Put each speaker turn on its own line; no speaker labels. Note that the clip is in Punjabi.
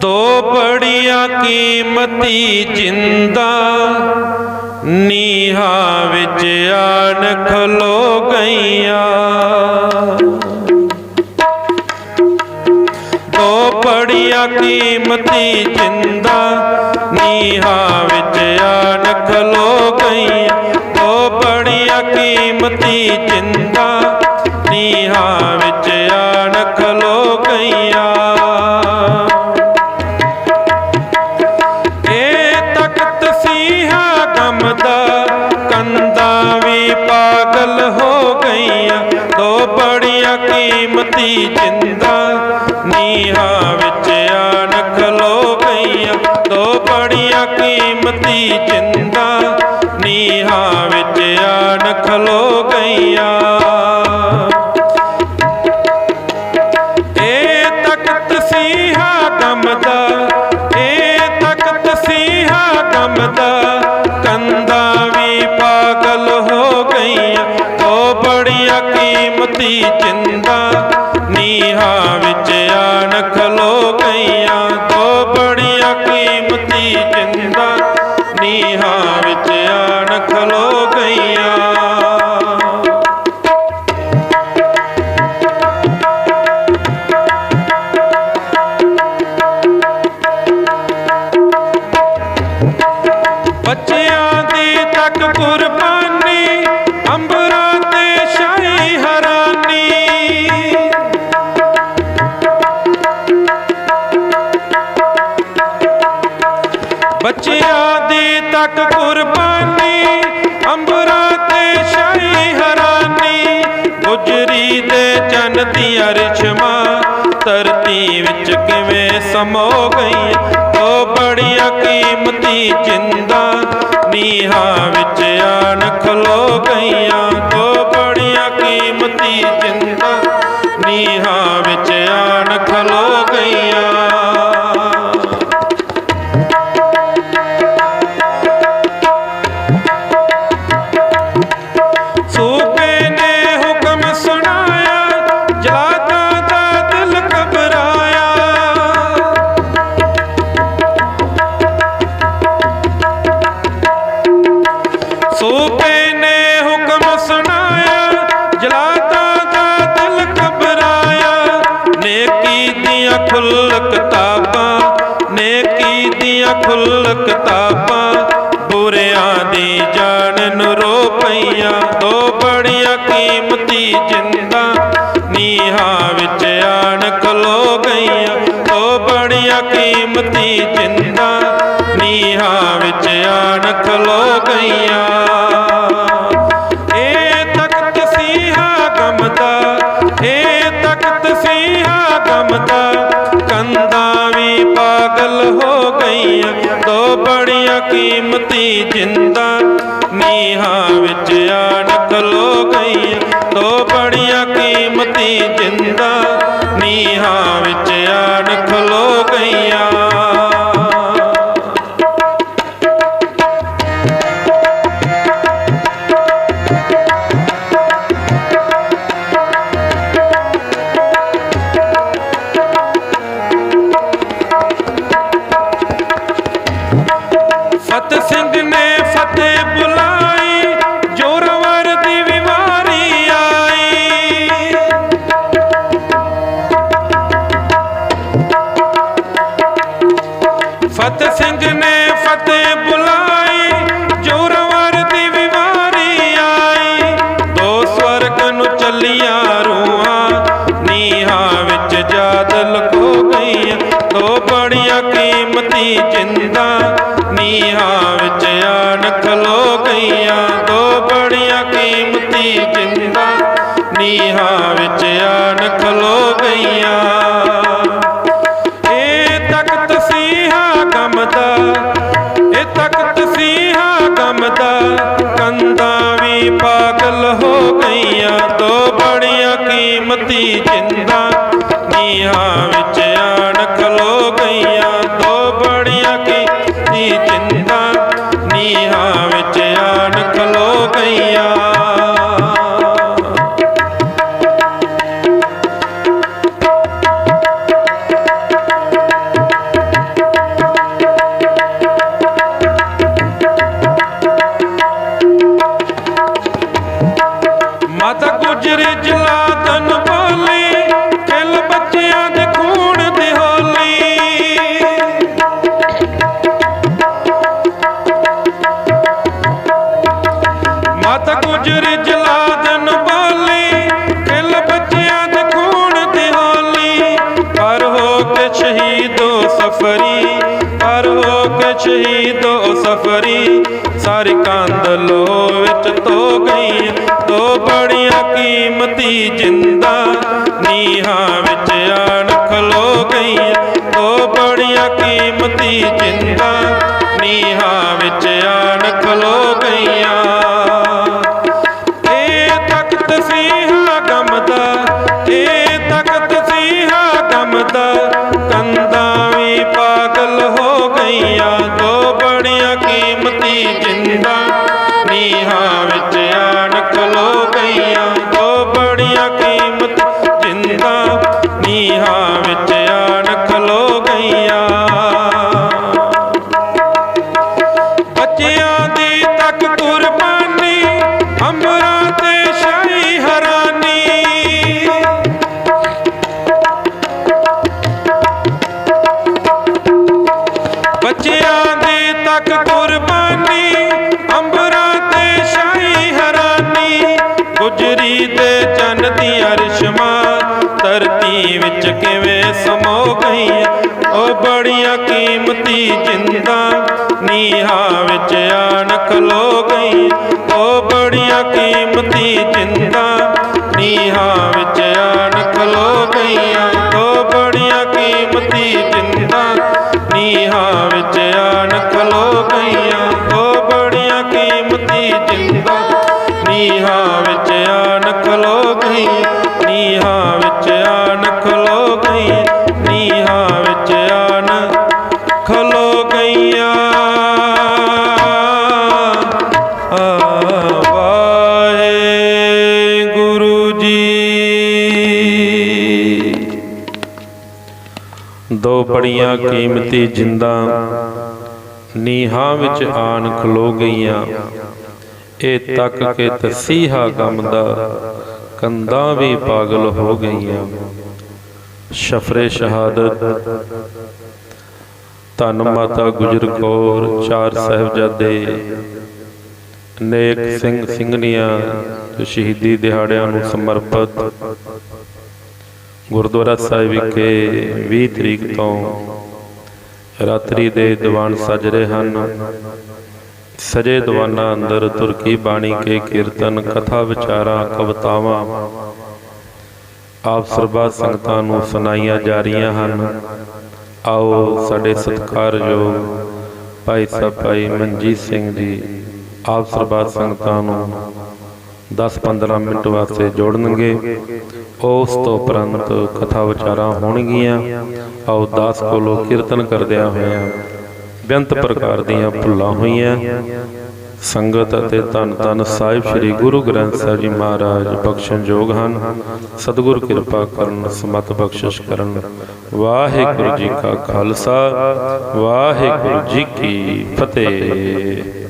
ਦੋ ਬੜੀਆਂ ਕੀਮਤੀ ਜਿੰਦਾ, ਨੀਹਾਂ ਵਿੱਚ ਆਣ ਖਲੋ ਗਈਆਂ। ਦੋ ਬੜੀਆਂ ਕੀਮਤੀ ਜਿੰਦਾ, ਨੀਹਾਂ ਵਿੱਚ ਆਣ ਖਲੋ ਗਈਆਂ। ਦੋ ਬੜੀਆਂ ਕੀਮਤੀ ਜਿੰਦਾ ਬੜੀਆਂ ਕੀਮਤੀ ਜਿੰਦਾ ਬੱਚਿਆਂ ਦੀ ਤੱਕ ਕੁਰਬਾਨੀ ਗੁਜਰੀ ਚੰਨ ਦੀਆਂ ਰਿਸ਼ਮਾਂ ਧਰਤੀ ਵਿੱਚ ਕਿਵੇਂ ਸਮੋ ਗਈ? ਉਹ ਬੜੀਆਂ ਕੀਮਤੀ ਜਿੰਦਾ, ਨੀਹਾਂ ਵਿੱਚ ਆਣ ਖਲੋ ਗਈਆਂ। ਦੋ ਬੜੀਆਂ ਕੀਮਤੀ ਜਿੰਦਾ, ਨੀਹਾਂ ਵਿੱਚ ਆਣ ਖਲੋ ਗਈਆਂ। ਨੇਕੀ ਦੀਆਂ ਖੁੱਲ ਕਿਤਾਬਾਂ ਬੁਰਿਆਂ ਦੀ ਜਾਨ ਨੂੰ ਰੋ ਪਈਆਂ। ਦੋ ਬੜੀਆਂ ਕੀਮਤੀ ਜਿੰਦਾ, ਨੀਹਾਂ ਵਿੱਚ ਆਣ ਖਲੋ ਗਈਆਂ। ਦੋ ਬੜੀਆਂ ਕੀਮਤੀ ਜਿੰਦਾ, ਨੀਹਾਂ ਵਿੱਚ ਆਣ ਖਲੋ ਗਈਆਂ। ਜਿੰਦਾ ਨੀਹਾਂ ਕੀਮਤੀ ਜਿੰਦਾ ਨੀਹਾਂ ਵਿੱਚ ਆਣ ਖਲੋ ਗਈਆਂ ਦੋ ਬੜੀਆਂ ਕੀਮਤੀ ਜਿੰਦਾ ਨੀਹਾਂ ਵਿੱਚ ਆਣ ਸਾਰੀ ਲੋ ਵਿੱਚ ਤੋ ਗਈ। ਤੋ ਬੜੀਆਂ ਕੀਮਤੀ ਜਿੰਦਾ। ਨੀਹਾਂ ਵਿੱਚ ਆਣ ਖਲੋ ਗਈ। ਤੋ ਬੜੀਆਂ ਕੀਮਤੀ ਜਿੰਦਾ। ਸਮੋ ਗਈਆਂ ਉਹ ਬੜੀਆਂ ਕੀਮਤੀ ਜਿੰਦਾ ਨੀਹਾਂ ਵਿੱਚ ਆਣ ਖਲੋ ਗਈ। ਉਹ ਬੜੀਆਂ ਕੀਮਤੀ ਜਿੰਦਾ ਨੀਹਾਂ ਬੜੀਆਂ ਕੀਮਤੀ ਜਿੰਦਾਂ, ਨੀਹਾਂ ਵਿੱਚ ਆਣ ਖਲੋ ਗਈਆਂ। ਇਹ ਤੱਕ ਕੇ ਤਸੀਹਾ ਗਮ ਦਾ ਕੰਧਾਂ ਵੀ ਪਾਗਲ ਹੋ ਗਈਆਂ। ਸ਼ਫਰੇ ਸ਼ਹਾਦਤ। ਧੰਨ ਮਾਤਾ ਗੁਜਰ ਕੌਰ, ਚਾਰ ਸਾਹਿਬਜ਼ਾਦੇ। ਨੇਕ ਸਿੰਘ ਸਿੰਘਣੀਆਂ ਸ਼ਹੀਦੀ ਦਿਹਾੜਿਆਂ ਨੂੰ ਸਮਰਪਿਤ। ਗੁਰਦੁਆਰਾ ਸਾਹਿਬ ਵਿਖੇ 20 ਤਰੀਕ ਤੋਂ ਰਾਤਰੀ ਦੇ ਦੀਵਾਨ ਸਜ ਰਹੇ ਹਨ। ਸਜੇ ਦੀਵਾਨਾਂ ਅੰਦਰ ਤੁਰਕੀ ਬਾਣੀ ਕੇ ਕੀਰਤਨ, ਕਥਾ ਵਿਚਾਰਾਂ, ਕਵਤਾਵਾਂ ਆਪ ਸਰਬੱਤ ਸੰਗਤਾਂ ਨੂੰ ਸੁਣਾਈਆਂ ਜਾ ਰਹੀਆਂ ਹਨ। ਆਓ ਸਾਡੇ ਸਤਿਕਾਰਯੋਗ ਭਾਈ ਸਾਹਿਬ ਭਾਈ ਮਨਜੀਤ ਸਿੰਘ ਜੀ, ਆਪ ਸਰਬਾ ਸੰਗਤਾਂ ਨੂੰ 10-15 ਮਿੰਟ ਵਾਸਤੇ ਜੋੜਨਗੇ। ਉਸ ਤੋਂ ਉਪਰੰਤ ਕਥਾ ਵਿਚਾਰਾਂ ਹੋਣਗੀਆਂ। ਆਓ ਦਾਸ ਕੋਲੋਂ ਕੀਰਤਨ ਕਰਦਿਆਂ ਹੋਇਆਂ ਬੇਅੰਤ ਪ੍ਰਕਾਰ ਦੀਆਂ ਭੁੱਲਾਂ ਹੋਈਆਂ। ਸੰਗਤ ਅਤੇ ਧੰਨ ਧੰਨ ਸਾਹਿਬ ਸ੍ਰੀ ਗੁਰੂ ਗ੍ਰੰਥ ਸਾਹਿਬ ਜੀ ਮਹਾਰਾਜ ਬਖਸ਼ਣਯੋਗ ਹਨ। ਸਤਿਗੁਰ ਕਿਰਪਾ ਕਰਨ, ਸਮਤ ਬਖਸ਼ਿਸ਼ ਕਰਨ। ਵਾਹਿਗੁਰੂ ਜੀ ਕਾ ਖਾਲਸਾ, ਵਾਹਿਗੁਰੂ ਜੀ ਕੀ ਫਤਿਹ।